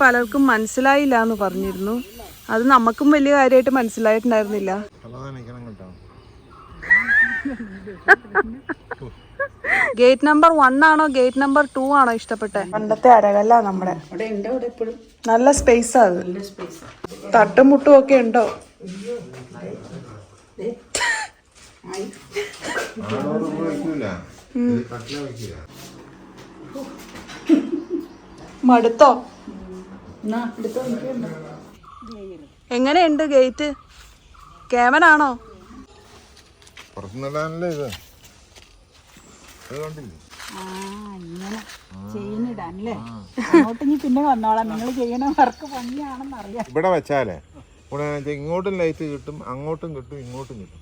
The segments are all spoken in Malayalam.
പലർക്കും മനസ്സിലായില്ല എന്ന് പറഞ്ഞിരുന്നു. അത് നമുക്കും വലിയ കാര്യമായിട്ട് മനസ്സിലായിട്ടുണ്ടായിരുന്നില്ല. ഗേറ്റ് നമ്പർ വൺ ആണോ ഗേറ്റ് നമ്പർ ടു ആണോ ഇഷ്ടപ്പെട്ടെ? പണ്ടത്തെ അരകല്ല നമ്മുടെ. നല്ല സ്പേസ് അത്. തട്ടും മുട്ടും ഒക്കെ ഉണ്ടോ? മടുത്തോ? എങ്ങനെയുണ്ട് ഗേറ്റ്? കേമനാണോ? ഇവിടെ വെച്ചാലേ. ഇവിടെ ഇങ്ങോട്ടും ലൈറ്റ് കിട്ടും അങ്ങോട്ടും കിട്ടും ഇങ്ങോട്ടും കിട്ടും.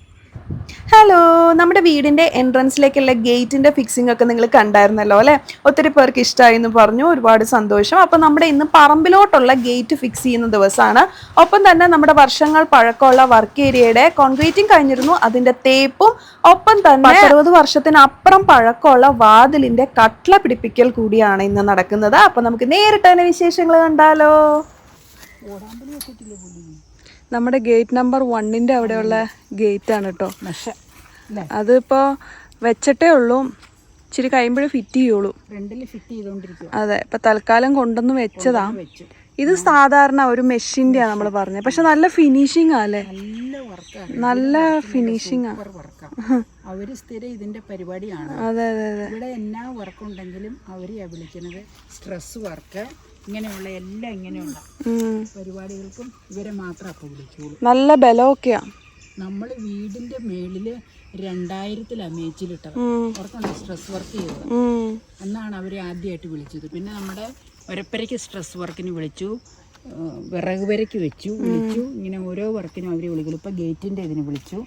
ഹലോ നമ്മുടെ വീടിന്റെ എൻട്രൻസിലേക്കുള്ള ഗേറ്റിന്റെ ഫിക്സിംഗ് ഒക്കെ നിങ്ങൾ കണ്ടായിരുന്നല്ലോ അല്ലേ? ഒത്തിരി പേർക്ക് ഇഷ്ടമായി എന്ന് പറഞ്ഞു ഒരുപാട് സന്തോഷം. അപ്പോൾ നമ്മുടെ ഇന്ന് പറമ്പിലോട്ടുള്ള ഗേറ്റ് ഫിക്സ് ചെയ്യുന്ന ദിവസമാണ്. ഒപ്പം തന്നെ നമ്മുടെ വർഷങ്ങൾ പഴക്കമുള്ള വർക്ക് ഏരിയയുടെ കോൺക്രീറ്റിംഗ് കഴിഞ്ഞിരുന്നു അതിന്റെ തേപ്പും. ഒപ്പം തന്നെ അറുപത് വർഷത്തിനപ്പുറം പഴക്കമുള്ള വാതിലിന്റെ കട്ട്ല പിടിപ്പിക്കൽ കൂടിയാണ് ഇന്ന് നടക്കുന്നത്. അപ്പോൾ നമുക്ക് നേരിട്ട് തന്നെ വിശേഷങ്ങൾ കണ്ടാലോ. ഓടാമ്പലി നമ്മുടെ ഗേറ്റ് നമ്പർ വണ്ണിന്റെ അവിടെയുള്ള ഗേറ്റ് ആണ് കേട്ടോ നഷ അല്ലേ അതിപ്പോ വെച്ചിട്ടേ ഉള്ളൂ. ഇച്ചിരി കഴിയുമ്പോഴേ ഫിറ്റ് ചെയ്യുള്ളൂ. അതെ ഇപ്പൊ തൽക്കാലം കൊണ്ടൊന്ന് വെച്ചതാ. ഇത് സാധാരണ ഒരു മെഷീന്റെയാ നമ്മൾ പറഞ്ഞത് പക്ഷെ നല്ല ഫിനിഷിംഗ് ആ അല്ലേ നല്ല ഫിനിഷിംഗ് അവർ സ്ഥിരം ഇതിന്റെ പരിപാടിയാണ്. അതെ അതെ അതെ. ഇവിടെ എന്നാ വർക്കുണ്ടെങ്കിലും അവരെയാ വിളിക്കുന്നത് സ്ട്രെസ് വർക്ക് ഇങ്ങനെയുള്ള എല്ലാം ഇങ്ങനെയുള്ള. പരിപാടികൾക്കും ഇവരെ മാത്രം അപ്പോൾ വിളിക്കുള്ളൂ നല്ല ബലമൊക്കെയാ. നമ്മൾ വീടിന്റെ മേളിൽ രണ്ടായിരത്തിലാണ് മേച്ചിലിട്ടത്. അവർക്കാണ് സ്ട്രെസ് വർക്ക് ചെയ്തത്. അന്നാണ് എന്നാണ് അവരെ ആദ്യമായിട്ട് വിളിച്ചത്. പിന്നെ നമ്മുടെ ഒരപ്പരയ്ക്ക് സ്ട്രെസ് വർക്കിന് വിളിച്ചു. വിറക് വരയ്ക്ക് വെച്ചു. വിളിച്ചു. ഇങ്ങനെ ഓരോ വർക്കിനും അവരെ വിളിക്കും ഇപ്പോൾ ഗേറ്റിന്റെ ഇതിന് വിളിച്ചു.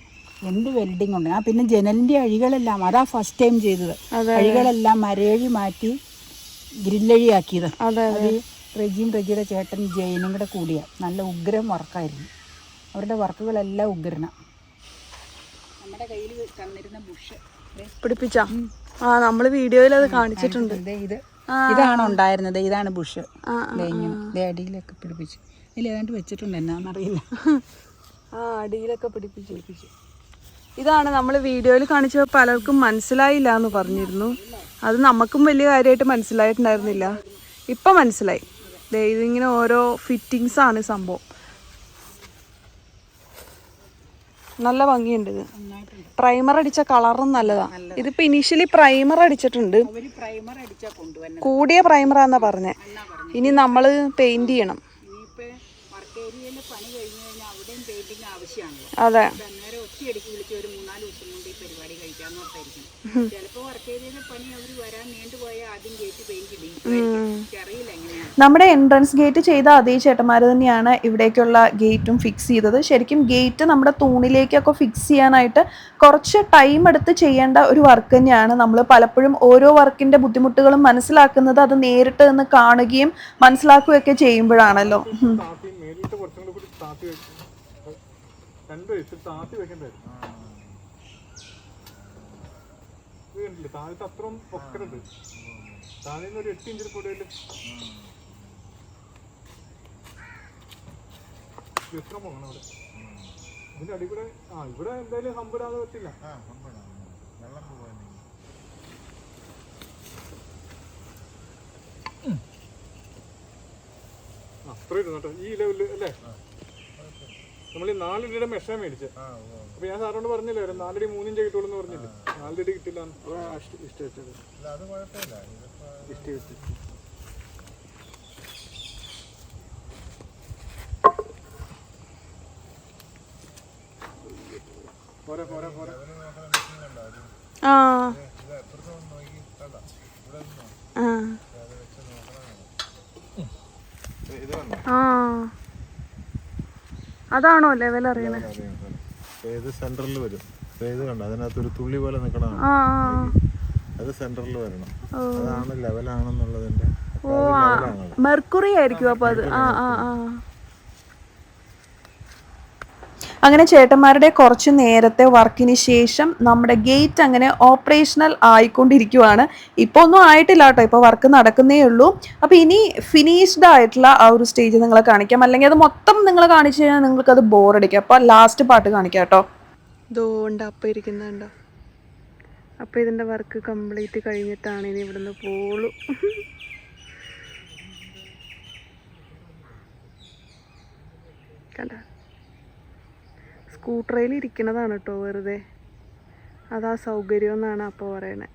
എന്ത് വെൽഡിംഗ് ഉണ്ട്? ആ പിന്നെ ജനലിന്റെ അഴികളെല്ലാം. അതാ ഫസ്റ്റ് ടൈം ചെയ്തത്. അഴികളെല്ലാം മരഴി മാറ്റി ഗ്രില്ലഴിയാക്കിയത്. അത് റെജിയും റെജിയുടെ ചേട്ടൻ ജയനും കൂടെ കൂടിയ. നല്ല ഉഗ്രം വർക്കായിരുന്നു. അവരുടെ വർക്കുകളെല്ലാം ഉഗ്രന. നമ്മുടെ കയ്യിൽ തന്നിരുന്ന ബുഷ്. പിടിപ്പിച്ചാ? ആ നമ്മൾ വീഡിയോയിൽ അത് കാണിച്ചിട്ടുണ്ട്. ദേ ഇത്. ഇതാണ് ഉണ്ടായിരുന്നത്. ഇതാണ് ബുഷ്. അടിയിലൊക്കെ പിടിപ്പിച്ചു. ഇല്ല ഏതാണ്ട് വെച്ചിട്ടുണ്ട്. എന്നാന്നറിയില്ല. ആ അടിയിലൊക്കെ പിടിപ്പിച്ചു പിടിപ്പിച്ചു. ഇതാണ് നമ്മൾ വീഡിയോയിൽ കാണിച്ച പലർക്കും മനസ്സിലായില്ല എന്ന് പറഞ്ഞിരുന്നു. അത് നമുക്കും വലിയ കാര്യമായിട്ട് മനസ്സിലായിട്ടുണ്ടായിരുന്നില്ല. ഇപ്പം മനസ്സിലായി. ഇതിങ്ങനെ ഓരോ ഫിറ്റിങ്സ് ആണ് സംഭവം. നല്ല ഭംഗിയുണ്ട് ഇത്. പ്രൈമർ അടിച്ച കളറും നല്ലതാ. ഇതിപ്പോ ഇനീഷ്യലി പ്രൈമർ അടിച്ചിട്ടുണ്ട്. കൂടിയ പ്രൈമർ പ്രൈമറാന്നാ പറഞ്ഞേ. ഇനി നമ്മൾ പെയിന്റ് ചെയ്യണം. അതെ. ചിലപ്പോ വർക്ക് ഏരിയയിലെ പണി അവർ വരാൻ നീണ്ടുപോയാൽ ആദ്യം കേറ്റി പെയിന്റ് ഇടും എനിക്കറിയില്ല എങ്ങനെയാണ് നമ്മുടെ എൻട്രൻസ് ഗേറ്റ് ചെയ്ത അതേ ചേട്ടന്മാർ തന്നെയാണ് ഇവിടേക്കുള്ള ഗേറ്റും ഫിക്സ് ചെയ്തത്. ശരിക്കും ഗേറ്റ് നമ്മുടെ തൂണിലേക്കൊക്കെ ഫിക്സ് ചെയ്യാനായിട്ട് കുറച്ച് ടൈം എടുത്ത് ചെയ്യേണ്ട ഒരു വർക്ക് തന്നെയാണ് നമ്മൾ പലപ്പോഴും ഓരോ വർക്കിന്റെ ബുദ്ധിമുട്ടുകളും മനസ്സിലാക്കുന്നത് അത് നേരിട്ട് നിന്ന് കാണുകയും മനസ്സിലാക്കുകയൊക്കെ ചെയ്യുമ്പോഴാണല്ലോ. താഴത്തെ അത്രയും പൊക്കരുത് താഴെ ഒരു എട്ട് ഇഞ്ചിൽ കൂടുതൽ എത്ര പോകണം അവിടെ ഇതിന്റെ അടി കൂടെ ആ ഇവിടെ എന്തായാലും ഹമ്പിടാതെ പറ്റില്ല. വെള്ളം പോകാൻ അത്ര ഇരുന്നു ഈ ലെവലിൽ അല്ലേ? നമ്മൾ ഈ നാലിടിയുടെ മെഷ മേടിച്ചത് അപ്പൊ ഞാൻ സാറിനോട് പറഞ്ഞില്ലേ ഒരു നാലടി മൂന്നിഞ്ച് കിട്ടുള്ളൂ എന്ന് പറഞ്ഞില്ലേ നാലടി കിട്ടില്ല ഇഷ്ടം ഇല്ല അത് കുഴപ്പമില്ല ഇതിപ്പോ ഇഷ്ടം പോരാ പോരാ പോരാ അതിന് നോക്കുന്ന മെഷീൻ കണ്ടോ അത് ആ. ആ. അതാണോ ലെവൽ അറിയണേ? അറിയാം സാറേ. ഇപ്പൊ ഇത് സെന്ററിൽ വരും ഏത് കണ്ട? അതിനകത്ത് ഒരു തുള്ളി പോലെ നിൽക്കണതാണ് ആ അത് സെന്ററിൽ വരണം. അതാണ് ലെവലാണെന്നുള്ളതിന്റെ ഓ മെർക്കുറി ആയിരിക്കും അപ്പൊ അത്. ആ ആ ആ. അങ്ങനെ ചേട്ടന്മാരുടെ കുറച്ച് നേരത്തെ വർക്കിന് ശേഷം നമ്മുടെ ഗേറ്റ് അങ്ങനെ ഓപ്പറേഷണൽ ആയിക്കൊണ്ടിരിക്കുവാണ്. ഇപ്പോൾ ഒന്നും ആയിട്ടില്ല കേട്ടോ. ഇപ്പോൾ വർക്ക് നടക്കുന്നേ ഉള്ളൂ. അപ്പോൾ ഇനി ഫിനിഷ്ഡ് ആയിട്ടുള്ള ആ ഒരു സ്റ്റേജ് നിങ്ങളെ കാണിക്കാം. അല്ലെങ്കിൽ അത് മൊത്തം നിങ്ങൾ കാണിച്ചു കഴിഞ്ഞാൽ നിങ്ങൾക്ക് അത് ബോറടിക്കും അപ്പോൾ ലാസ്റ്റ് പാട്ട് കാണിക്കാം കേട്ടോ. അപ്പം ഇരിക്കുന്നുണ്ടോ അപ്പോൾ ഇതിന്റെ വർക്ക് കംപ്ലീറ്റ് കഴിഞ്ഞിട്ടാണ് ഇനി ഇവിടുന്ന് പോളൂ കണ്ട? സ്കൂട്ടറിൽ ഇരിക്കണതാണ് കേട്ടോ വെറുതെ. അതാ സൗകര്യം എന്നാണ് അപ്പോൾ പറയണേ.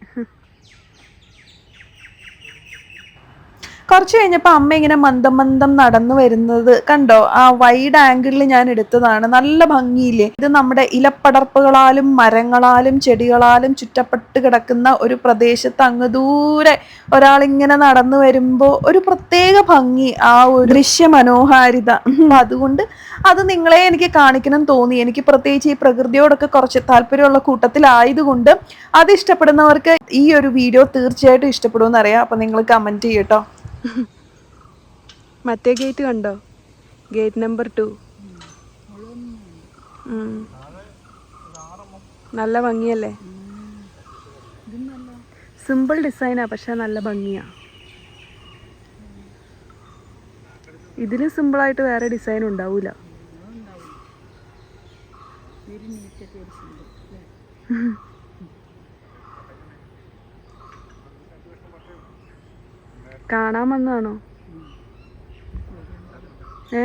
കുറച്ച് കഴിഞ്ഞപ്പോൾ അമ്മ ഇങ്ങനെ മന്ദം മന്ദം നടന്നു വരുന്നത് കണ്ടോ? ആ വൈഡ് ആംഗിളിൽ ഞാൻ എടുത്തതാണ്. നല്ല ഭംഗിയില്ലേ? ഇത് നമ്മുടെ ഇലപ്പടർപ്പുകളാലും മരങ്ങളാലും ചെടികളാലും ചുറ്റപ്പെട്ട് കിടക്കുന്ന ഒരു പ്രദേശത്ത് അങ്ങ് ദൂരെ ഒരാളിങ്ങനെ നടന്നു വരുമ്പോൾ ഒരു പ്രത്യേക ഭംഗി ആ ഒരു ദൃശ്യ മനോഹാരിത അതുകൊണ്ട് അത് നിങ്ങളെ എനിക്ക് കാണിക്കണം തോന്നി. എനിക്ക് പ്രത്യേകിച്ച് ഈ പ്രകൃതിയോടൊക്കെ കുറച്ച് താല്പര്യമുള്ള കൂട്ടത്തിലായതുകൊണ്ട് അത് ഇഷ്ടപ്പെടുന്നവർക്ക് ഈ ഒരു വീഡിയോ തീർച്ചയായിട്ടും ഇഷ്ടപ്പെടുമെന്നറിയാം. അപ്പം നിങ്ങൾ കമന്റ് ചെയ്യട്ടോ മറ്റേ ഗേറ്റ് കണ്ടോ? ഗേറ്റ് നമ്പർ ടു നല്ല ഭംഗിയല്ലേ? സിമ്പിൾ ഡിസൈനാ പക്ഷെ നല്ല ഭംഗിയാ. ഇതിലും സിമ്പിളായിട്ട് വേറെ ഡിസൈൻ ഉണ്ടാവൂല. അല്ലാതെ വന്നതാണോ? ഏ?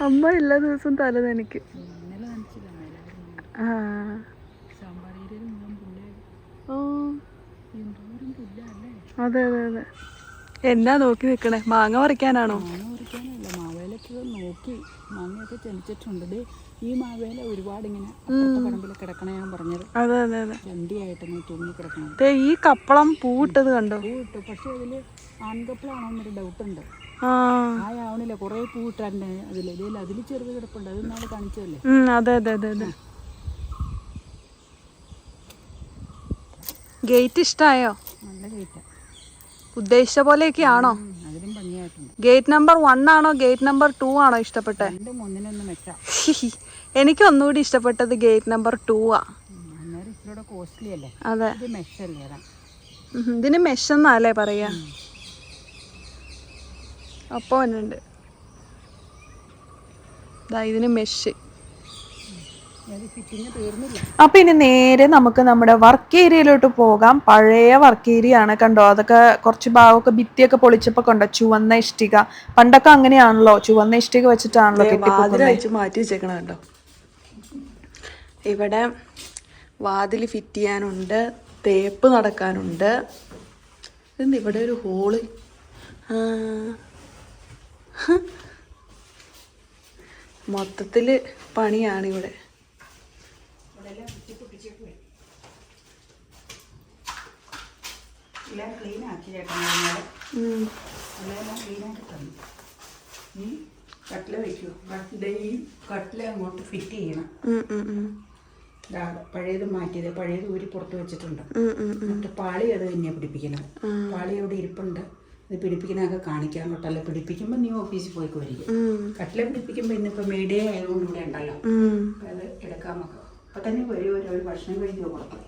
അമ്മ എല്ലാ ദിവസവും തല നനയ്ക്കും. അതെ അതെ അതെ. എന്നാ നോക്കി നിൽക്കണേ മാങ്ങ പറിക്കാനാണോ? മാവേലൊക്കെ നോക്കി മാങ്ങയൊക്കെ ജനിച്ചിട്ടുണ്ട് ഈ മാവേല ഒരുപാട് ഇങ്ങനെ പറമ്പിൽ കിടക്കണ ഞാൻ പറഞ്ഞത്. അതെ അതെ അതെ. ചണ്ടിയായിട്ടൊന്ന് തൂങ്ങി കിടക്കണം ഈ കപ്പളം പൂവിട്ടത് കണ്ടോ? പൂട്ടു പക്ഷെ അതിൽ ആൺകപ്പളാണോ എന്നൊരു ഡൗട്ട് ഉണ്ട്. ആ. ആവണില്ല കുറേ പൂ ഇട്ടാണ്ട് അതിൽ ഇതിൽ അതിൽ ചെറുത് കിടപ്പുണ്ട്. അത് നാളെ കാണിച്ചതല്ലേ? അതെ അതെ അതെ അതെ. ഗേറ്റ് ഇഷ്ടായോ? നല്ല ഗേറ്റ്. ഉദ്ദേശിച്ച പോലെയൊക്കെ ആണോ അതിലും ഗേറ്റ് നമ്പർ വൺ ആണോ? ഗേറ്റ് നമ്പർ ടു ആണോ ഇഷ്ടപ്പെട്ട? എനിക്ക് ഒന്നുകൂടി ഇഷ്ടപ്പെട്ടത് ഗേറ്റ് നമ്പർ ടു ആ. അതെ. ഇതിന് മെഷ് എന്നല്ലേ പറയാ? അപ്പൊ ഉണ്ട് ദാ ഇതിന് മെഷ് അപ്പൊ ഇനി നേരെ നമുക്ക് നമ്മുടെ വർക്ക് ഏരിയയിലോട്ട് പോകാം. പഴയ വർക്ക് ഏരിയ ആണ് കണ്ടോ? അതൊക്കെ കുറച്ച് ഭാഗമൊക്കെ ഭിത്തിയൊക്കെ പൊളിച്ചപ്പോ കണ്ടോ? ചുവന്ന ഇഷ്ടിക. പണ്ടൊക്കെ അങ്ങനെയാണല്ലോ. ചുവന്ന ഇഷ്ടിക വെച്ചിട്ടാണല്ലോ വാതിൽ മാറ്റി വെച്ചേക്കണ കണ്ടോ? ഇവിടെ വാതിൽ ഫിറ്റ് ചെയ്യാനുണ്ട്. തേപ്പ് നടക്കാനുണ്ട്. ഇവിടെ ഒരു ഹോൾ മൊത്തത്തിൽ പണിയാണ് ഇവിടെ എല്ലാം ക്ലീൻ ആക്കി ചേട്ടൻ. എല്ലാം ക്ലീൻ ആക്കി തന്നു. നീ കട്ടില വയ്ക്കൂ ഡെയിലി കട്ടില അങ്ങോട്ട് ഫിറ്റ് ചെയ്യണം. പഴയത് മാറ്റിയത്. പഴയത് ഊരി പുറത്ത് വെച്ചിട്ടുണ്ട്. എന്നിട്ട് പാളി അത് തന്നെയാണ് പിടിപ്പിക്കണം പാളി അവിടെ ഇരിപ്പുണ്ട്. ഇത് പിടിപ്പിക്കുന്നതൊക്കെ കാണിക്കാൻ കൊട്ടല്ല പിടിപ്പിക്കുമ്പോൾ നീ ഓഫീസിൽ പോയി കോരിക്കും ഉം, കട്ടില പിടിപ്പിക്കുമ്പോൾ ഇന്നിപ്പോൾ മീഡിയ ആയതുകൊണ്ട് ഇവിടെ ഉണ്ടല്ലോ. അത് എടുക്കാൻ നോക്കാം അപ്പം തന്നെ വരും ഒരു ഒരു ഭക്ഷണം കഴിക്കുക പുറത്ത്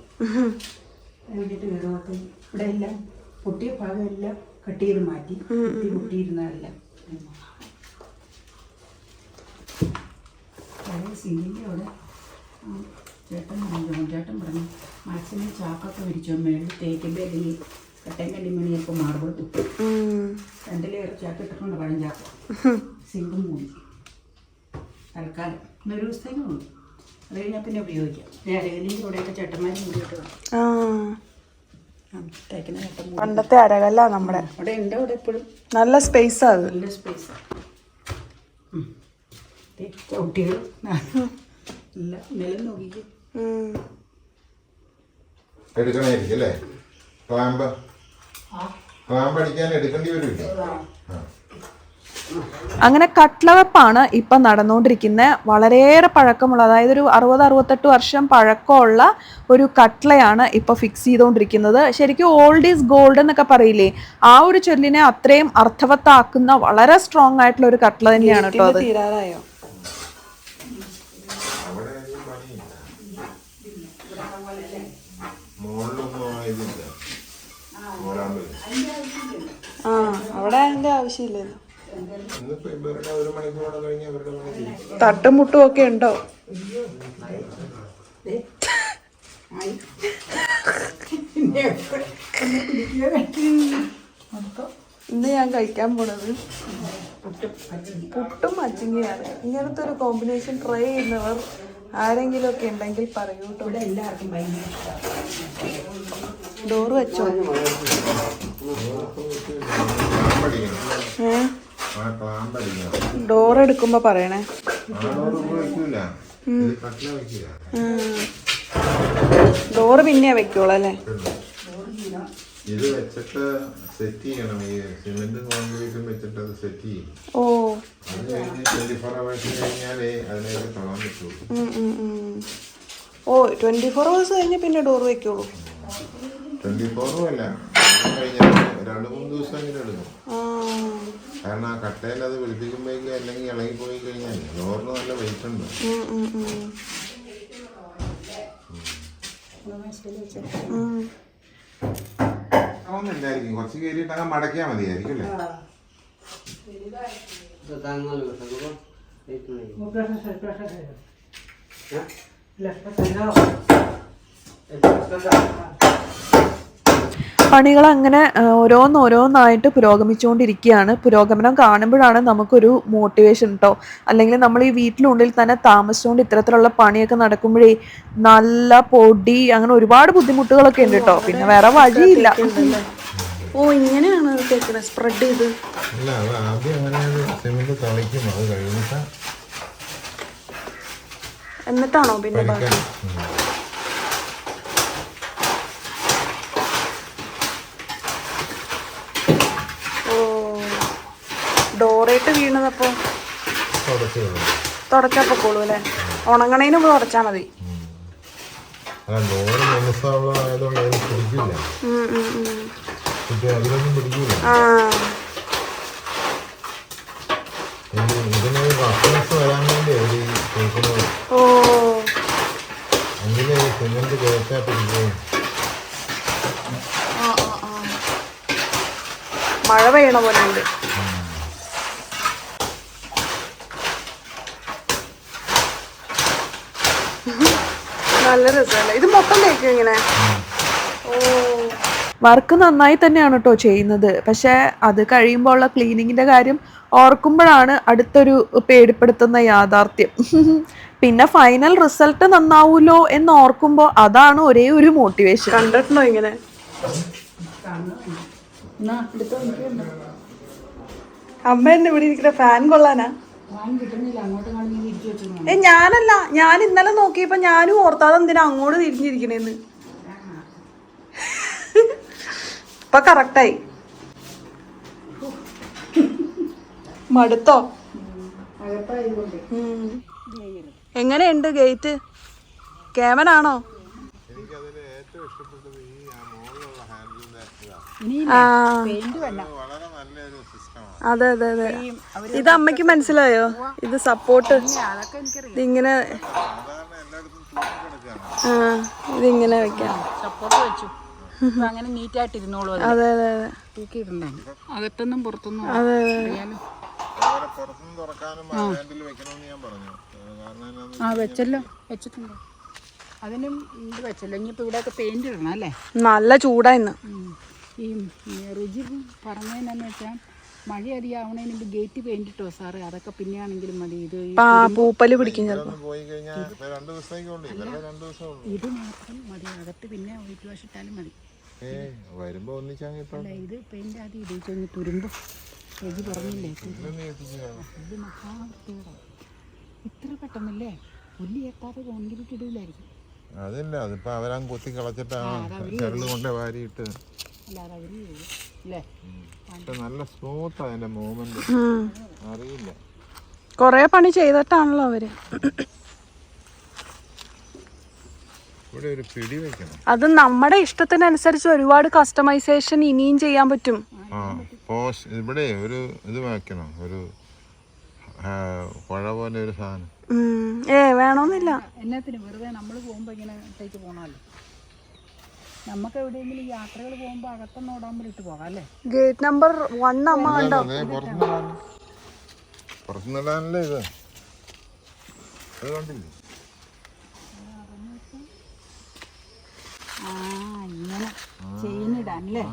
എന്നിട്ട് കയറുമ്പോൾ ഇവിടെ എല്ലാം പൊട്ടിയ ഭാഗം എല്ലാം കട്ട് ചെയ്ത് മാറ്റി കുത്തി പൊട്ടിയിരുന്നതെല്ലാം പഴയ സിങ്കിന്റെ അവിടെ ചേട്ടൻ പറഞ്ഞു ചേട്ടൻ പറഞ്ഞു മാക്സിമം ചാക്കൊക്കെ വിരിച്ചോ മേളിൽ തേക്കിന്റെ അല്ലെങ്കിൽ കട്ടയും കണ്ടി മണി ചിലപ്പോൾ മാർബിൾ ഉം. രണ്ടിലേറെ ചാക്ക് ഇട്ടിട്ടുണ്ട് പഴം ചാക്ക് സിങ്കും മൂടി. തൽക്കാലം. ഇന്നൊരു ദിവസത്തേക്ക് ഉണ്ട് അത് കഴിഞ്ഞാൽ പിന്നെ ഉപയോഗിക്കാം. കൂടെയൊക്കെ ചേട്ടന്മാരും പണ്ടത്തെ അരകല്ല നമ്മുടെ. അവിടെ ഉണ്ട് അവിടെ എപ്പോഴും. നല്ല സ്പേസ് അത്. നല്ല സ്പേസ് ചവിട്ടികൾ ഇല്ല നിലം നോക്കിക്കും. ഉം. എടുക്കണമായിരിക്കും അല്ലേ? ക്ലാമ്പ് ക്ലാമ്പ് അടിക്കാൻ എടുക്കേണ്ടി വരില്ല അങ്ങനെ കട്ട്ലവെപ്പാണ് ഇപ്പം നടന്നുകൊണ്ടിരിക്കുന്ന. വളരെയേറെ പഴക്കമുള്ള അതായത് ഒരു അറുപത് അറുപത്തെട്ട് വർഷം പഴക്കമുള്ള ഒരു കട്ട്ലയാണ് ഇപ്പോൾ ഫിക്സ് ചെയ്തുകൊണ്ടിരിക്കുന്നത് ശരിക്കും ഓൾഡ് ഈസ് ഗോൾഡ് എന്നൊക്കെ പറയില്ലേ? ആ ഒരു ചൊല്ലിനെ അത്രയും അർത്ഥവത്താക്കുന്ന വളരെ സ്ട്രോങ് ആയിട്ടുള്ള ഒരു കട്ട്ല തന്നെയാണ് കേട്ടോ അത്. ആ അവിടെ അതിന്റെ ആവശ്യമില്ലല്ലോ ഇന്നിപ്പോ ഇവരുടെ ഒരു മണിക്കൂറോടെ കഴിഞ്ഞ് അവരുടെ പണി തീരും തട്ടും മുട്ടും ഒക്കെ ഉണ്ടോ ഇന്ന് ഞാൻ കഴിക്കാൻ പോണത് പുട്ടും അച്ചിങ്ങയാണ് ഇങ്ങനത്തെ ഒരു കോമ്പിനേഷൻ ട്രൈ ചെയ്യുന്നവർ ആരെങ്കിലും ഒക്കെ ഉണ്ടെങ്കിൽ പറയൂ കേട്ടോ ഇവിടെ എല്ലാവർക്കും ഭയങ്കര ഡോറ് വെച്ചോ ക്ലാമ്പടിക്കണം ഏ ആ ക്ലാമ്പടിക്കണം ഡോർ എടുക്കുമ്പോ പറയണേ. ഡോറ് പിന്നെ വെക്കുള്ളൂ അല്ലേ? ഇത് വെച്ചിട്ട് സെറ്റ് ചെയ്യണം. ഈ സിമെന്റും കോൺക്രീറ്റും വെച്ചിട്ട് അത് സെറ്റ് ചെയ്യും. ഓ. അത് കഴിഞ്ഞ് ട്വന്റി ഫോർ അവേഴ്സ് കഴിഞ്ഞാലേ അതിനകത്ത് തൊടാൻ പറ്റുള്ളൂ. ഓ ട്വന്റി ഫോർ അവേഴ്സ് കഴിഞ്ഞ് പിന്നെ ഡോർ വെക്കുള്ളൂ. ട്വന്റി ഫോറും അല്ല. കഴിഞ്ഞാൽ രണ്ട് മൂന്ന് ദിവസം അങ്ങനെ എടുക്കും. കാരണം ആ കട്ടയിൽ അത് പിടിപ്പിക്കുമ്പോഴേക്കും അല്ലെങ്കിൽ ഇളകി പോയി കഴിഞ്ഞാൽ ലോറിന് നല്ല വെയിറ്റ് ഉണ്ട്. ഒന്നുമില്ലായിരിക്കും കുറച്ച് കയറിയിട്ട് അങ്ങ് മടക്കിയാൽ മതിയായിരിക്കും അല്ലേ? പണികൾ അങ്ങനെ ഓരോന്നോരോന്നായിട്ട് പുരോഗമിച്ചുകൊണ്ടിരിക്കുകയാണ്. പുരോഗമനം കാണുമ്പോഴാണ് നമുക്കൊരു മോട്ടിവേഷൻ കേട്ടോ അല്ലെങ്കിൽ നമ്മൾ ഈ വീട്ടിനുള്ളിൽ തന്നെ താമസിച്ചുകൊണ്ട് ഇത്തരത്തിലുള്ള പണിയൊക്കെ നടക്കുമ്പോഴേ നല്ല പൊടി അങ്ങനെ ഒരുപാട് ബുദ്ധിമുട്ടുകളൊക്കെ ഉണ്ട് കേട്ടോ പിന്നെ വേറെ വഴിയില്ല. ഓ ഇങ്ങനെയാണ് സ്പ്രെഡ് ചെയ്ത്. അല്ല അത് ആദ്യം അങ്ങനെ സിമെന്റ് തളിക്കും അത് കഴിഞ്ഞിട്ട് എന്നിട്ടാണോ പിന്നെ പഠിക്കാൻ ഓ ഡോറേറ്റ് വീണതപ്പോ തുടച്ചു കളയും. തുടച്ചാ പൊക്കോളൂ അല്ലേ ഉണങ്ങണേന് മുമ്പ് തുടച്ചാ മതി അല്ല ഡോറ് മെനുസാവുള്ളതായതുകൊണ്ട് അതിന് പിടിക്കില്ല ഉം, ഉം, ഉം. പക്ഷേ അതിലൊന്നും പിടിക്കില്ല വീണതപ്പോ? തുടച്ചപ്പോ ഇതിന് അല്ലേ വരാൻ വേണ്ടി അവർ കേൾക്കുന്നത്. ഓ. സിമെന്റ് പിടിക്കും. ആ. മഴ പെയ്യണ പോലെ ഉണ്ട്. നല്ല രസമല്ലേ? ഇത് മൊത്തം തേക്കും ഇങ്ങനെ? ഓ. വർക്ക് നന്നായി തന്നെയാണ് കേട്ടോ ചെയ്യുന്നത്. പക്ഷെ അത് കഴിയുമ്പോൾ ഉള്ള ക്ലീനിങ്ങിന്റെ കാര്യം ഓർക്കുമ്പോഴാണ് അടുത്തൊരു പേടിപ്പെടുത്തുന്ന യാഥാർത്ഥ്യം. പിന്നെ ഫൈനൽ റിസൾട്ട് നന്നാവൂലോ എന്ന് ഓർക്കുമ്പോൾ അതാണ് ഒരേ ഒരു മോട്ടിവേഷൻ കണ്ടിട്ടുണ്ടോ ഇങ്ങനെ? അമ്മ എന്നെ ഇവിടെ ഇരിക്കുന്ന ഫാൻ കൊള്ളാനാ? ഏ ഞാനല്ല. ഞാൻ ഇന്നലെ നോക്കിയപ്പോ ഞാനും ഓർത്താതെ എന്തിനാ അങ്ങോട്ട് തിരിഞ്ഞിരിക്കണേന്ന്? ഇപ്പൊ കറക്റ്റായി. മടുത്തോ. എങ്ങനെയുണ്ട് ഗേറ്റ്? കേമനാണോ? ആ അതെ അതെ അതെ. ഇത് അമ്മയ്ക്ക് മനസ്സിലായോ? ഇത് സപ്പോർട്ട് ഇതിങ്ങനെ ആ ഇതിങ്ങനെ വെക്കാം. സപ്പോർട്ട് വെച്ചു. അപ്പൊ അങ്ങനെ നീറ്റായിട്ട് ഇരുന്നോളൂ അത് അതെ അതെ. തൂക്കി അകത്തൊന്നും പുറത്തൊന്നും അതെ ആ. ഹാൻഡിൽ വെക്കണമെന്ന് ഞാൻ പറഞ്ഞു. ഏഹ് കാരണം എന്നാന്ന് ആ വെച്ചല്ലോ. വെച്ചിട്ടുണ്ട്. അതിനും ഇത് വെച്ചല്ലോ. ഇനിയിപ്പോൾ ഇവിടെയൊക്കെ പെയിന്റ് ഇടണം അല്ലേ? നല്ല ചൂടാ ഇന്ന്. ഉം. ഈ രുചി പറഞ്ഞതെന്നു വെച്ചാൽ മഴ അധികം ആവണതിന് മുമ്പ് ഗേറ്റ് പെയിന്റ് ഇട്ടോ സാറ്? അതൊക്കെ പിന്നെയാണെങ്കിലും മതി. ഇത് പൂപ്പൽ പിടിക്കും ഇത് മാത്രം മതി. അകത്ത് പിന്നെ വൈറ്റ് വാഷ് ഇട്ടാലും മതി. വരുമ്പോ ഇത് പെയിന്റ് ആദ്യം ഇടിച്ചു കഴിഞ്ഞ് തുരുമ്പ് രുചി പറഞ്ഞില്ലേ ഇത് മഹാവൃത്തിയോടെ ഇത്ര പെട്ടെന്നല്ലേ? പുല്ലി എത്താതെ കോൺക്രീറ്റ് ഇടില്ലായിരിക്കും അതില്ല അതിപ്പോ അവരാ കൊത്തി കളച്ചിട്ടാണ് ചെറുത് കൊണ്ടേ വാരിയിട്ട് അല്ലാതെ അവർ അല്ലേ? പക്ഷെ നല്ല സ്മൂത്ത് അതിന്റെ മൂവ്മെന്റ് അറിയില്ല. കൊറേ പണി ചെയ്തിട്ടാണല്ലോ അവർ. ഇവിടെ ഒരു പിടി വെക്കണം. അത് നമ്മുടെ ഇഷ്ടത്തിനനുസരിച്ച് ഒരുപാട് കസ്റ്റമൈസേഷൻ ഇനിയും ചെയ്യാൻ പറ്റും. ആ പോസ് ഇവിടെ ഒരു ഇത് വെക്കണം. ഒരു ആ, കുഴ പോലെ ഒരു സാധനം. ഉം. ഏ വേണമെന്നില്ല എന്നത്തിന് വെറുതെ നമ്മൾ പോകുമ്പോ ഇങ്ങനെ ഇട്ടേക്ക് പോകണമല്ലോ നമുക്ക് എവിടെയെങ്കിലും യാത്രകൾ പോകുമ്പോൾ അകത്തൊന്ന് ഓടാൻ ഇട്ട് പോകാം അല്ലേ? ഗേറ്റ് നമ്പർ വൺ അമ്മ കണ്ടോ? അതേ ഇത്? അത് കണ്ടില്ലേ? ആ ഇങ്ങനെ ചെയിനിടാൻ അല്ലേ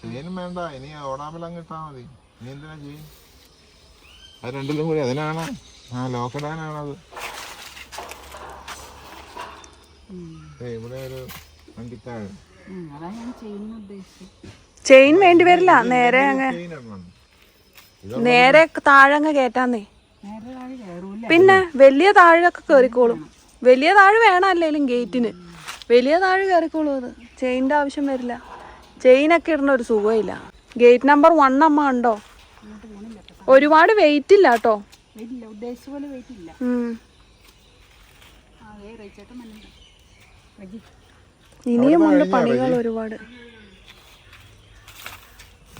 ചെയിനും വേണ്ട ഇനി ഓടാമൽ അങ്ങ് ഇട്ടാ മതി. ഇനി എന്തിനാ ചെയ്യും അത് രണ്ടിലും കൂടി അതിനാണ്. ആ ലോക്കിടാനാണത് ഇവിടെ ഒരു വണ്ടിത്താഴ് ചെയിൻ വേണ്ടി വരില്ല. നേരെ അങ്ങ് ഇടണം നേരെ താഴെ അങ്ങ് കേറ്റാന്നേ പിന്നെ വലിയ താഴൊക്കെ കയറിക്കോളും വലിയ താഴ് വേണം അല്ലേലും ഗേറ്റിന്. വലിയ താഴ് കയറിക്കോളും അത്. ചെയിന്റെ ആവശ്യം വരില്ല. ചെയിനൊക്കെ ഇടുന്ന ഒരു സുഖമില്ല. ഗേറ്റ് നമ്പർ വൺ അമ്മ ഉണ്ടോ? ഒരുപാട് വെയിറ്റ് ഇല്ല കേട്ടോ. വെയിറ്റ് ഇല്ല. ഉദ്ദേശിച്ച പോലെ വെയിറ്റ് ഇല്ല. ഉം. ആ അതേ റേച്ചേട്ടൻ മനുണ്ട് റജി ഇനിയും ഉണ്ട് പണികൾ ഒരുപാട്.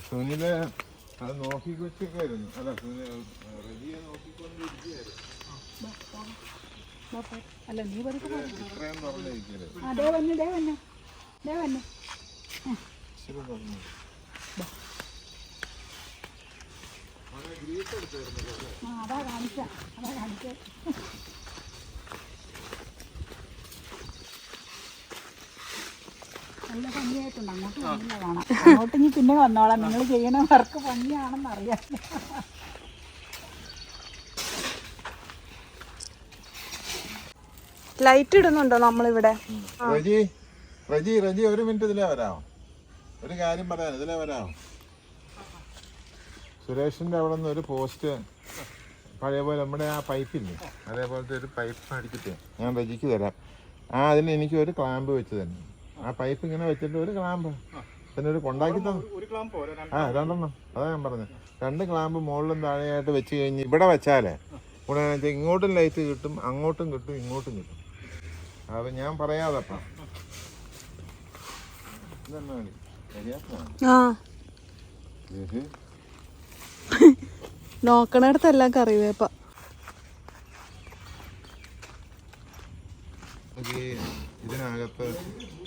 സുനിൽ അത് നോക്കിക്കൊണ്ടിരിക്കുകയായിരുന്നു അല്ല സുനിൽ റജിയെ നോക്കിക്കൊണ്ടിരിക്കുകയായിരുന്നു വാ, പോ. അല്ല നീ പതുക്കെ പോ. ഇത്രയും തുറന്നിരിക്കരുത് ആ ദേ വന്നു ദേ വന്നു ദേ വന്നു ഇച്ചിരി തുറന്നു ആ അതാ കാണിച്ച അതാ കാണിച്ച നല്ല ഭംഗിയായിട്ടുണ്ട്. അങ്ങോട്ട് വന്നില്ല കാണാം. അങ്ങോട്ട് ഇനി പിന്നെ വന്നോളാം. നിങ്ങൾ ചെയ്യണ വർക്ക് ഭംഗിയാണെന്ന് അറിയാം. ലൈറ്റ് ഇടുന്നുണ്ടോ നമ്മളിവിടെ? റജി റജി റജി ഒരു മിനിറ്റ് ഇതിലേ വരാമോ? ഒരു കാര്യം പറയാൻ ഇതിലേ വരാമോ? സുരേഷിന്റെ അവിടെ നിന്ന് ഒരു പോസ്റ്റ് പഴയ പോലെ നമ്മുടെ ആ പൈപ്പില്ലേ അതേപോലത്തെ ഒരു പൈപ്പ് അടിച്ചിട്ട് ഞാൻ റജിക്ക് തരാം. ആ അതിന് എനിക്ക് ഒരു ക്ലാമ്പ് വെച്ച് തന്നെ ആ പൈപ്പ് ഇങ്ങനെ വെച്ചിട്ട് ഒരു ക്ലാമ്പ് പിന്നെ ഒരു കൊണ്ടാക്കി തന്നു. ആ രണ്ടെണ്ണം. അതാ ഞാൻ പറഞ്ഞത് രണ്ട് ക്ലാമ്പ് മുകളിലും താഴെയായിട്ട് വെച്ച് കഴിഞ്ഞ് ഇവിടെ വെച്ചാലേ ഇവിടെ ഇങ്ങോട്ടും ലൈറ്റ് കിട്ടും അങ്ങോട്ടും കിട്ടും ഇങ്ങോട്ടും കിട്ടും. അത് ഞാൻ പറയാതപ്പാ ഇതെന്നാ കളി? ഇത് കറിവേപ്പ. ഇതിനകത്ത്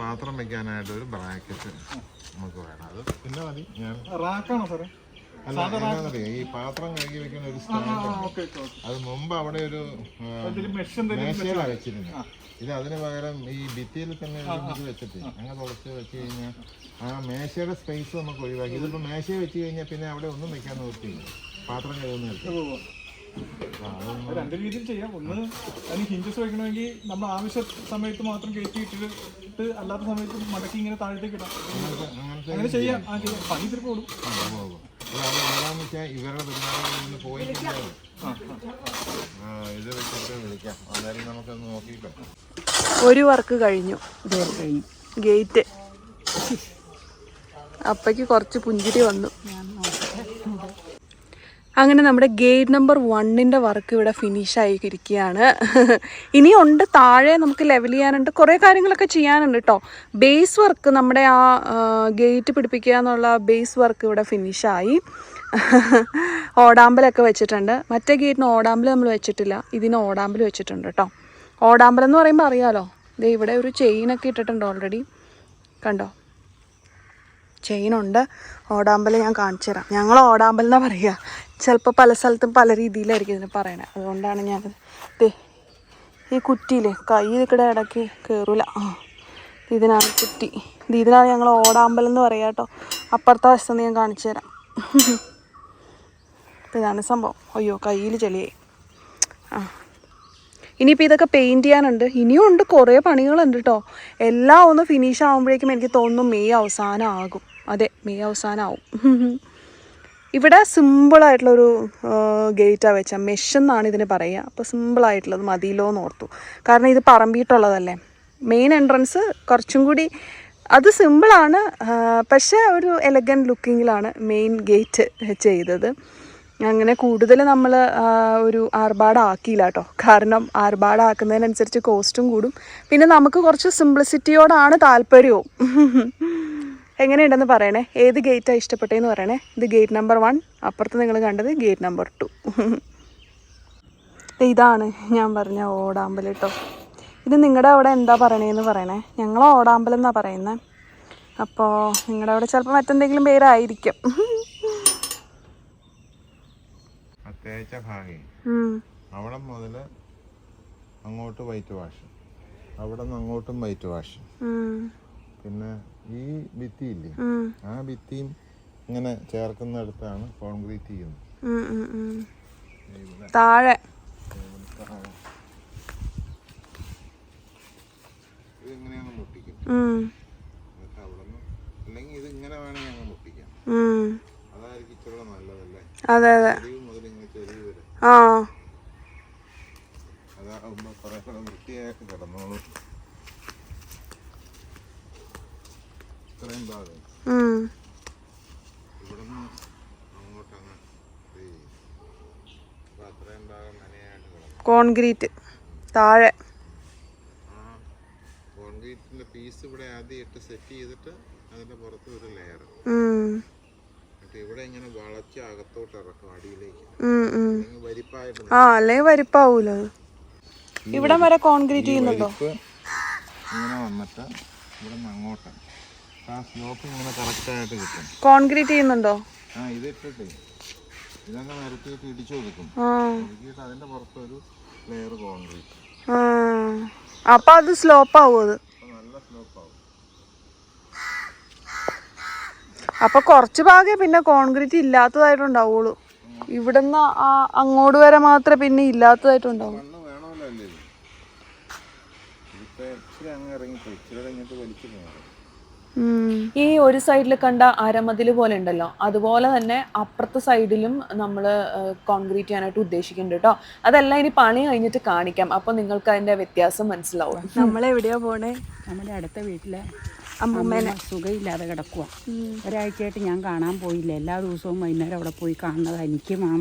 പാത്രം വെക്കാനായിട്ട് ഒരു ബ്രാക്കറ്റ് നമുക്ക് വേണം. അത് പിന്നെ മതി. ഞാൻ റാക്കാണോ സാറേ? അല്ല എന്നാന്നറിയോ ഈ പാത്രം കഴുകി വെക്കുന്ന ഒരു സ്റ്റാൻഡ് അത് മുമ്പ് അവിടെ ഒരു മേശയിലാണ് വെച്ചിരുന്നത്. ഇത് അതിന് പകരം ഈ ഭിത്തിയിൽ തന്നെ ഇത് വെച്ചിട്ട് അങ്ങനെ തുളച്ച് വെച്ച് കഴിഞ്ഞാൽ ആ മേശയുടെ സ്പേസ് നമുക്ക് ഒഴിവാക്കി. ഇതിപ്പോൾ മേശയെ വെച്ച് കഴിഞ്ഞാൽ പിന്നെ അവിടെ ഒന്നും വെക്കാൻ നിർത്തിയില്ല പാത്രം കഴുകുന്നില്ല രണ്ട് രീതിയിൽ ചെയ്യാം. ഒന്ന് അതിന് ഹിഞ്ചസ് വയ്ക്കണമെങ്കിൽ നമ്മൾ ആവശ്യ സമയത്ത് മാത്രം കയറ്റി ഇട്ടിട്ട് അല്ലാത്ത സമയത്ത് മടക്കി ഇങ്ങനെ താഴത്തേക്ക് ഇടാം. അങ്ങനെ ചെയ്യാം. ആ ചെയ്യാം. പണി ഇത്തിരി കൂടും. ഇവരുടെ നിന്ന് പോയിട്ടുണ്ടാവും ആ ഇത്. വെച്ചിട്ട് വിളിക്കാം അന്നേരം നമുക്കൊന്ന് നോക്കിയിട്ട് ഒരു വർക്ക് കഴിഞ്ഞു ഗേറ്റ്. അപ്പയ്ക്ക് കുറച്ച് പുഞ്ചിരി വന്നു. അങ്ങനെ നമ്മുടെ ഗേറ്റ് നമ്പർ വണ്ണിന്റെ വർക്ക് ഇവിടെ ഫിനിഷ് ആയിരിക്കുകയാണ് ഇനിയുണ്ട് താഴെ നമുക്ക് ലെവൽ ചെയ്യാനുണ്ട്. കുറേ കാര്യങ്ങളൊക്കെ ചെയ്യാനുണ്ട് കേട്ടോ ബേസ് വർക്ക് നമ്മുടെ ആ ഗേറ്റ് പിടിപ്പിക്കുക എന്നുള്ള ബേസ് വർക്ക് ഇവിടെ ഫിനിഷായി ഓടാമ്പലൊക്കെ വെച്ചിട്ടുണ്ട്. മറ്റേ ഗേറ്റിന് ഓടാമ്പൽ നമ്മൾ വെച്ചിട്ടില്ല. ഇതിന് ഓടാമ്പൽ വെച്ചിട്ടുണ്ട് കേട്ടോ ഓടാമ്പൽ എന്ന് പറയുമ്പോൾ അറിയാമല്ലോ ദേ ഇവിടെ ഒരു ചെയിനൊക്കെ ഇട്ടിട്ടുണ്ട് ഓൾറെഡി കണ്ടോ? ചെയിനുണ്ട് ഓടാമ്പൽ ഞാൻ കാണിച്ചു തരാം ഞങ്ങൾ ഓടാമ്പൽ എന്നാ പറയുക ചിലപ്പോൾ പല സ്ഥലത്തും പല രീതിയിലായിരിക്കും ഇതിന് പറയണത് അതുകൊണ്ടാണ് ഞാൻ ഈ കുറ്റിയില്ലേ കൈ ഇതിക്കടെ ഇടയ്ക്ക് കയറൂല ആ ഇതിനാണ് കുറ്റി. ഇത് ഇതിനാണ് ഞങ്ങൾ ഓടാമ്പലം എന്ന് പറയുക കേട്ടോ. അപ്പുറത്തെ വശത്ത് ഞാൻ കാണിച്ചു തരാം. അപ്പോൾ ഇതാണ് സംഭവം. അയ്യോ കയ്യിൽ ചെളിയായി. ആ. ഇനിയിപ്പോൾ ഇതൊക്കെ പെയിന്റ് ചെയ്യാനുണ്ട്. ഇനിയും ഉണ്ട് കുറേ പണികളുണ്ട് കേട്ടോ. എല്ലാം ഒന്ന് ഫിനിഷ് ആകുമ്പോഴേക്കും എനിക്ക് തോന്നുന്നു മെയ് അവസാനം ആകും. അതെ മെയ് അവസാനം ആവും. ഇവിടെ സിമ്പിളായിട്ടുള്ളൊരു ഗേറ്റാണ് വെച്ചാൽ മെഷ് എന്നാണ് ഇതിന് പറയുക. അപ്പോൾ സിമ്പിളായിട്ടുള്ളത് മതിയല്ലോ എന്ന് ഓർത്തു. കാരണം ഇത് പറമ്പിയിട്ടുള്ളതല്ലേ. മെയിൻ എൻട്രൻസ് കുറച്ചും കൂടി അത് സിമ്പിളാണ് പക്ഷേ ഒരു എലഗൻ ലുക്കിങ്ങിലാണ് മെയിൻ ഗേറ്റ് ചെയ്തത്. അങ്ങനെ കൂടുതൽ നമ്മൾ ഒരു ആർഭാടാക്കിയില്ല കേട്ടോ കാരണം ആർഭാടാക്കുന്നതിനനുസരിച്ച് കോസ്റ്റും കൂടും. പിന്നെ നമുക്ക് കുറച്ച് സിംപ്ലിസിറ്റിയോടാണ് താല്പര്യവും. എങ്ങനെയുണ്ടെന്ന് പറയണേ. ഏത് ഗേറ്റാണ് ഇഷ്ടപ്പെട്ടതെന്ന് പറയണേ. ഇത് ഗേറ്റ് നമ്പർ വൺ അപ്പുറത്ത് നിങ്ങൾ കണ്ടത് ഗേറ്റ് നമ്പർ ടു ഇതാണ് ഞാൻ പറഞ്ഞ ഓടാമ്പൽ കേട്ടോ ഇത് നിങ്ങളുടെ അവിടെ എന്താ പറയണേന്ന് പറയണേ. ഞങ്ങൾ ഓടാമ്പൽ എന്നാണ് പറയുന്നത് അപ്പോൾ നിങ്ങളുടെ അവിടെ ചിലപ്പോൾ മറ്റെന്തെങ്കിലും പേരായിരിക്കും. ഭാഗം. അവിടെ മുതൽ അങ്ങോട്ട് വൈറ്റ് വാഷ്. അവിടെ നിന്ന് അങ്ങോട്ടും വൈറ്റ് വാഷ്. പിന്നെ ഈ ഭിത്തി ഇല്ലേ? ആ. ഭിത്തിയും ഇങ്ങനെ ചേർക്കുന്നിടത്താണ് കോൺക്രീറ്റ് ചെയ്യുന്നത്. താഴെ. ഇത് ഇങ്ങനെയാണ് മുട്ടിക്കും ഉം. എന്നിട്ട് അവിടെ നിന്ന് അല്ലെങ്കിൽ ഇത് ഇങ്ങനെ വേണമെങ്കിൽ അങ്ങ് മുട്ടിക്കാം അതായിരിക്കും ഇച്ചിരി നല്ലതല്ലേ? അതെ അതെ. മുതൽ ഇങ്ങനെ ചെറിയ വരെ. ആ. അതാകുമ്പോൾ കുറെ കൂടെ വൃത്തിയായിട്ട് കിടന്നോളൂ. ഇത്രയും ഭാഗം. ഇവിടുന്ന് അങ്ങോട്ടങ്ങ് അത്രയും ഭാഗം നനയായിട്ട് കിടന്നു കോൺക്രീറ്റ്. താഴെ. കോൺക്രീറ്റിന്റെ പീസ് ഇവിടെ ആദ്യം ഇട്ട് സെറ്റ് ചെയ്തിട്ട് അതിന്റെ പുറത്ത് ഒരു ലെയർ ഇവിടെ ഇങ്ങനെ വളച്ച് അകത്തോട്ട് ഇറക്കും അടിയിലേക്ക്. വരിപ്പായിട്ട് ആ അല്ലെങ്കിൽ വരിപ്പാവൂലോ ഇവിടം വരെ കോൺക്രീറ്റ് ചെയ്യുന്നുണ്ടോ? ഇങ്ങനെ വന്നിട്ട് ഇവിടെ നിന്ന് അങ്ങോട്ട് ആ സ്ലോപ്പ് ഇങ്ങനെ കറക്റ്റായിട്ട് കിട്ടും. കോൺക്രീറ്റ് ചെയ്യുന്നുണ്ടോ? ആ ഇതിട്ടിട്ട് ഇതങ്ങ് നിരത്തിയിട്ട് ഇടിച്ചു കൊടുക്കും ആ. ഒതുക്കിയിട്ട് അതിന്റെ പുറത്ത് ഒരു ലെയർ കോൺക്രീറ്റ്. അപ്പൊ അത് സ്ലോപ്പ് ആവും അത്. നല്ല സ്ലോപ്പ് ആവും. അപ്പൊ കുറച്ച് ഭാഗേ പിന്നെ കോൺക്രീറ്റ് ഇല്ലാത്തതായിട്ടുണ്ടാവുള്ളൂ. ഇവിടുന്ന് അങ്ങോട്ട് വരെ മാത്രമേ പിന്നെ ഇല്ലാത്തതായിട്ടുണ്ടാവും ഇറങ്ങി ഇത്? ഇച്ചിരി വലിച്ചു ഈ ഒരു സൈഡിൽ കണ്ട അരമതിൽ പോലെ ഉണ്ടല്ലോ. അതുപോലെ തന്നെ അപ്പുറത്തെ സൈഡിലും നമ്മൾ കോൺക്രീറ്റ് ചെയ്യാനായിട്ട് ഉദ്ദേശിക്കുന്നുണ്ട് കേട്ടോ അതെല്ലാം ഇനി പണി കഴിഞ്ഞിട്ട് കാണിക്കാം. അപ്പൊ നിങ്ങൾക്ക് അതിന്റെ വ്യത്യാസം മനസ്സിലാവും. നമ്മൾ എവിടെയാ പോണേ? നമ്മുടെ അടുത്ത വീട്ടിലെ അമ്മമ്മേനെ. സുഖമില്ലാതെ കിടക്കുക ഒരാഴ്ചയായിട്ട് ഞാൻ കാണാൻ പോയില്ല. എല്ലാ ദിവസവും വൈകുന്നേരം അവിടെ പോയി കാണുന്നത്. എനിക്കും ആ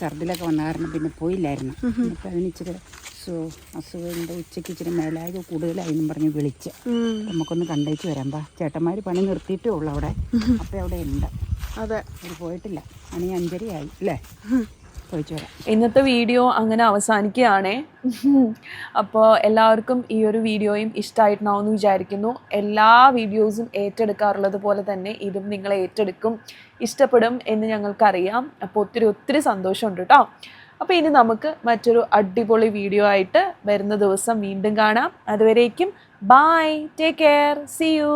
ഛർദിലൊക്കെ വന്ന കാരണം പിന്നെ പോയില്ലായിരുന്നു. അപ്പം അതിന് ഇച്ചിരി സു അസുഖമുണ്ട് ഉച്ചയ്ക്ക് ഇച്ചിരി മേലായത് കൂടുതലായെന്നും പറഞ്ഞ് വിളിച്ച്. നമുക്കൊന്ന് കണ്ടേച്ച് വരാം. ബാ ചേട്ടന്മാർ പണി നിർത്തിയിട്ടേ ഉള്ളു അവിടെ. അപ്പം അവിടെ ഉണ്ട്. അതെ. അവർ പോയിട്ടില്ല. മണി അഞ്ചരയായി അല്ലേ? പോയിച്ചു വരാം. ഇന്നത്തെ വീഡിയോ അങ്ങനെ അവസാനിക്കുകയാണേ. അപ്പോൾ എല്ലാവർക്കും ഈ ഒരു വീഡിയോയും ഇഷ്ടമായിട്ടുണ്ടാവുമെന്ന് വിചാരിക്കുന്നു. എല്ലാ വീഡിയോസും ഏറ്റെടുക്കാറുള്ളത് പോലെ തന്നെ ഇതും നിങ്ങൾ ഏറ്റെടുക്കും ഇഷ്ടപ്പെടും എന്ന് ഞങ്ങൾക്കറിയാം. അപ്പോൾ ഒത്തിരി ഒത്തിരി സന്തോഷമുണ്ട് കേട്ടോ. അപ്പോൾ ഇനി നമുക്ക് മറ്റൊരു അടിപൊളി വീഡിയോ ആയിട്ട് വരുന്ന ദിവസം വീണ്ടും കാണാം. അതുവരേക്കും bye take care see you